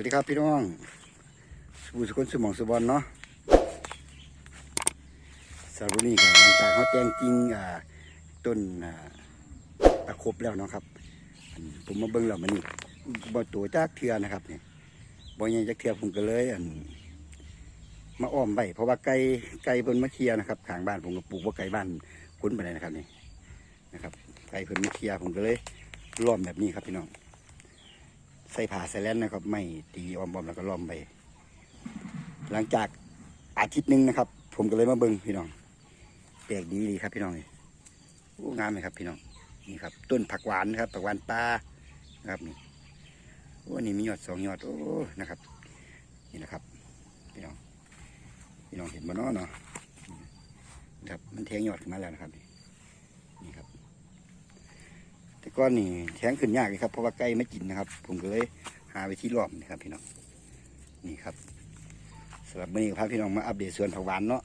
วัสดีครับพี่น้องสุบุสกุลสมองสบอลเนาะสำหรับวันนี้ก็หลังจากเขาแจงจริงอ่าต้นอ่าตะครบแล้วเนาะครับ ผมมาเบิ่งแล้วมันนี่บ่ตัวจากเทือนะครับเนี่ยบ่ใหญ่จากเทือผมก็เลยอันมาอ้อมไว้เพราะว่าไก่ไก่เพิ่นมาเคลียนะครับข้างบ้านผมก็ปลูกว่าไก่บ้านคุ้นไปเลยนะครับนี่นะครับไก่เพิ่นมาเคลียร์ผมก็เลยล้อมแบบนี้ครับพี่น้อง ใส่ผ่าใส่แลนนะครับ ไม่ตีออมบอมแล้วก็ล้อมไป หลังจากอาทิตย์หนึ่งนะครับ ผมก็เลยมาเบิ่งพี่น้องแปลกดีดีครับพี่น้องนี่โอ้งามเลยครับพี่น้องนี่ครับ ต้นผักหวานนะครับผักหวานปลานะครับนี่โอ้นี่มียอดสองยอดโอ้นะครับ นี่นะครับพี่น้องพี่น้องเห็นบ่เนาะเนาะนะครับมันแทงยอดขึ้นมาแล้วนะครับนี่ครับ แต่ก้อนนี่แทงขึ้นยากเลยครับเพราะว่าไก่ไม่กินนะครับ ผมก็เลยหาไปที่ล้อมนี่ครับพี่น้องนี่ครับสำหรับวันนี้พาพี่น้องมาอัปเดตสวนผักหวานเนาะ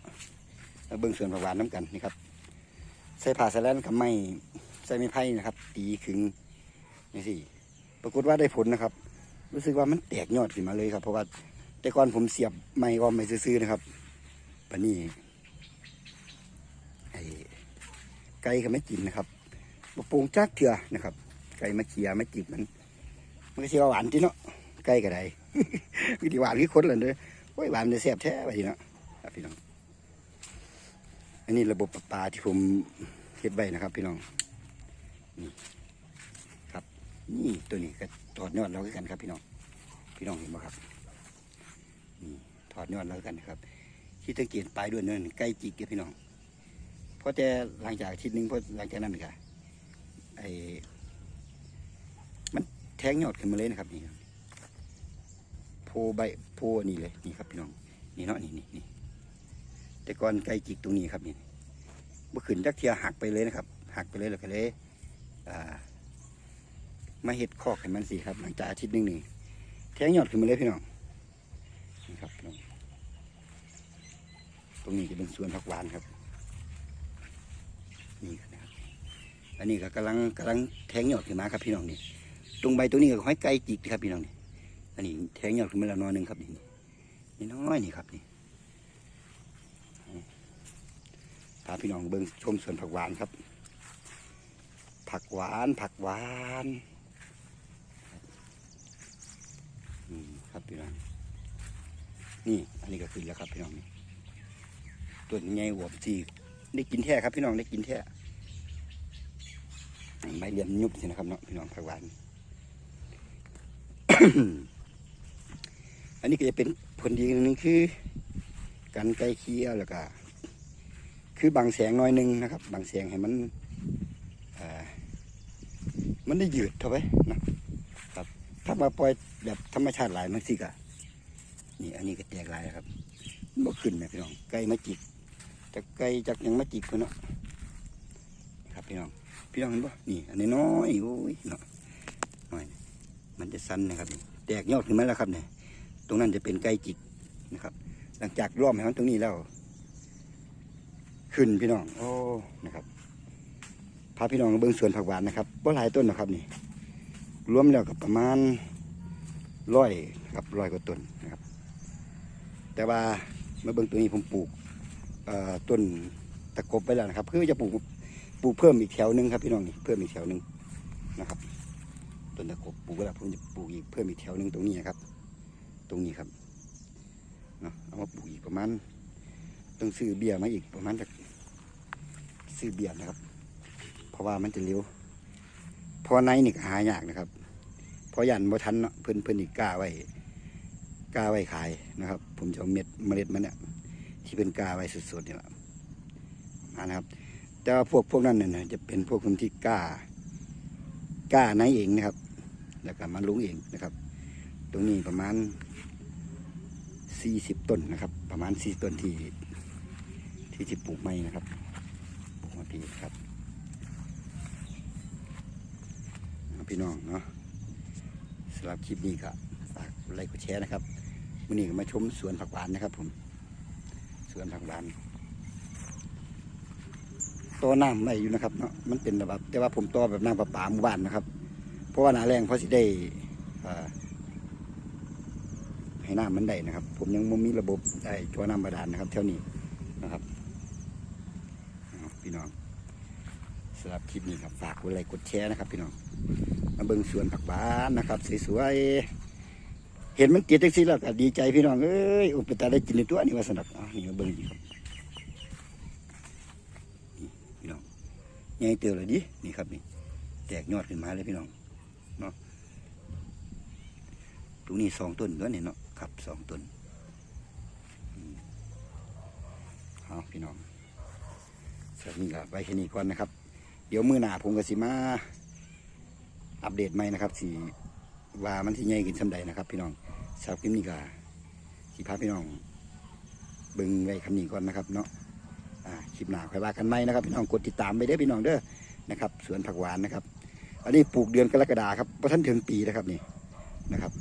แล้วเบิ่งสวนผักหวานน้ำกันนี่ครับใส่ผ่าใส่แลนกับไม้ใส่ไม้ไผ่นะครับ ตีขึงนี่สิปรากฏว่าได้ผลนะครับ รู้สึกว่ามันแตกยอดขึ้นมาเลยครับ เพราะว่าแต่ก่อนผมเสียบไม้ออมไม้ซื่อๆนะครับปันนี้ไอ้ไก่ก็ไม่กินนะครับ บปรุงจักเถื่อนะครับ ไก่มาเคียมาจิกมัน มันก็สิว่าหวานที่เนาะไก่ก็ไดวิธีหวานคือคนเลยเด้อโอ้ยหวานจะแซ่บแท้ไปเนาะครับพี่น้อง อันนี้ระบบประปาที่ผมเฮ็ดไว้นะครับ พี่น้องนี่ครับ นี่ตัวนี้ก็ถอดยอดเราคือกันครับ พี่น้อง พี่น้องเห็นไหมครับนี่ถอดยอดเราคือกันนะครับที่สังเกตปลายด้วยเนินใกล้จิกเด้อพี่น้องเพราะแต่หลังจากอาทิตย์นึงเพราะหลังจากนั้นนี่ก็ ไอ้มันแทงยอดขึ้นมาเลยนะครับนี่ครับโพใบโพนี่เลยนี่ครับพี่น้องนี่เนาะนี่นี่นี่แต่ก่อนไก่จิกตรงนี้ครับนี่เมื่อขืนจักเทียหักไปเลยนะครับ หักไปเลยแล้วก็เลยมาเห็ดคอกให้มันสิครับหลังจากอาทิตย์นึงนี่แทงยอดขึ้นมาเลยพี่น้องนี่ครับพี่น้องตรงนี้จะเป็นสวนผักหวานครับนี่ อันนี้ก็กำลังกำลังแทงยอดขึ้นมาครับพี่น้องนี่ตรงใบตัวนี้ก็ห้อยไก่จิกครับพี่น้องนี่อันนี้แทงยอดขึ้นมาแล้วนอนหนึ่งครับนี่นี่น้อยนี่ครับนี่พาพี่น้องเบิ้งชมสวนผักหวานครับ ผักหวานผักหวานอืมครับพี่น้องนี่อันนี้ก็ขึ้นแล้วครับพี่น้องนี่ต้นใหญ่หวบจีได้กินแท้ครับพี่น้องได้กินแท้ ใบเหลี่ยมยุบสินะครับเนาะพี่น้องผักหวาน อันนี้ก็จะเป็นผลดีหนึงคือการไกลเคียแล้วก็คือบางแสงน้อยหนึงนะครับบางแสงให้มันมันได้ยืดเท่าไหร่นะครับ ถ้ามาปล่อยแบบธรรมชาติหลายมันสิกะนี่อันนี้ก็แตกลายครับบ่ขึ้นนะพี่น้องไก่มาจิกแต่ไก่จากยังมาจิกเพิ่นเนาะครับพี่น้อง พี่น้องเห็นปะนี่ อันนี้น้อยโอ้ยเนาะน้อยมันจะสั้นนะครับแตกยอดขึ้นมาแล้วครับเนี่ยตรงนั้นจะเป็นไก่จิกนะครับ หลังจากล้อมให้มันตรงนี้แล้ว ขึ้นพี่น้อง โอ้นะครับพาพี่น้องมาเบิ้งสวนผักหวานนะครับว่าหลายต้นนะครับนี่ รวมแล้วกับประมาณร้อยครับร้อยกว่าต้นนะครับ แต่ว่ามาเบิ้งตัวนี้ผมปลูกต้นตะกบไปแล้วนะครับเพื่อจะปลูก ลูกเพิ่มอีกแถวหนึ่งครับพี่น้องนี่เพิ่มอีกแถวหนึ่งนะครับต้นตะกบปลูกแล้วผมจะปลูกอีกเพิ่มอีกแถวหนึ่งตรงนี้ครับ ตรงนี้ครับเนาะเอามาปลูกอีกประมาณต้องซื้อเบี้ยมาอีกประมาณจากซื้อเบี้ยนะครับ เพราะว่ามันจะเร็วพอในนี่หายากนะครับเพอยันบ่ทันเนาะเพิ่นเพิ่นอีกกล้าไว้กล้าไว้ขายนะครับ ผมจะเอาเม็ดเมล็ดมันเนี่ยที่เป็นกล้าไว้สดๆนี่แหละมานะครับ แต่ว่าพวกพวกนั้นเนี่ยจะเป็นพวกคนที่กล้ากล้าในเองนะครับ แล้วก็มาลุงเองนะครับ ตรงนี้ประมาณสี่สิบต้นนะครับ ประมาณสี่ต้นที่ที่จะปลูกไม้นะครับปลูกมาปีครับพี่น้องเนาะสำหรับคลิปนี้ก็ฝากไลค์กดแชร์นะครับวันนี้ก็มาชมสวนผักหวานนะครับผมสวนผักหวาน ตัวน้ำไม่อยู่นะครับเนาะมันเป็นแบบแต่ว่าผมตัวแบบน้ำประปาหมู่บ้านนะครับ เพราะว่าหนาแรงเพราะสิได้ให้น้ำมันได้นะครับ ผมยังไม่มีระบบไอ้จัวน้ำบาดาลนะครับแถวนี้นะครับพี่น้องสำหรับคลิปนี้ครับฝากกดไลค์กดแชร์นะครับ พี่น้องมาเบิ่งสวนผักหวานนะครับสวยๆเห็นมันติดจังซี่แล้วก็ดีใจพี่น้องเอ้ยอุปตาได้กินในตัวนี่ว่าสนับอะนี่มาเบิ่งครับนี่พี่น้อง ใหญ่เติบเลยดินี่ครับนี่แตกยอดขึ้นมาเลยพี่น้องเนาะตรงนี้สองต้นก็เนี่ยเนาะครับสองต้นเอาพี่น้องสวัสดีครับไว้แค่นี้ก่อนนะครับ เดี๋ยวมือหนาผมก็สิมา อัปเดตใหม่นะครับสีว่ามันที่ใหญ่ขึ้นสำใดนะครับ พี่น้องสำหรับคลิปนี้ก็สิพาพี่น้องบิ่งไว้คำนี้ก่อนนะครับเนาะ คลิปหน้าค่อยว่ากันใหมนะครับ พี่น้องกดติดตามไปเด้อพี่น้องเด้อนะครับสวนผักหวานนะครับ อันนี้ปลูกเดือนกรกฎาครับพระท่านถึงปีนะครับนี่นะครับ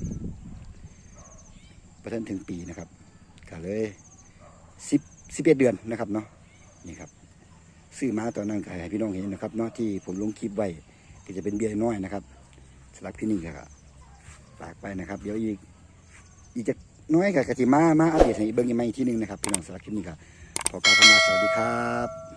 ประทันถึงปีนะครับก็เลยสิบสิบเอ็ดเดือนนะครับเนาะนี่ครับซื้อมาตอนนั้นก็ให้พี่น้องเห็นนะครับเนาะที่ผมลงคลิปไว้ก็จะเป็นเบี้ยน้อยนะครับสลักพี่นี่ก็ฝากไปนะครับ เดี๋ยวอีกอีกจะน้อยกับกติมามาอัปเดตให้เบิ้งยังไงอีกทีหนึงนะครับพี่น้องสลักคลิปนี้ก็ ขอกล่าวคำว่าสวัสดีครับ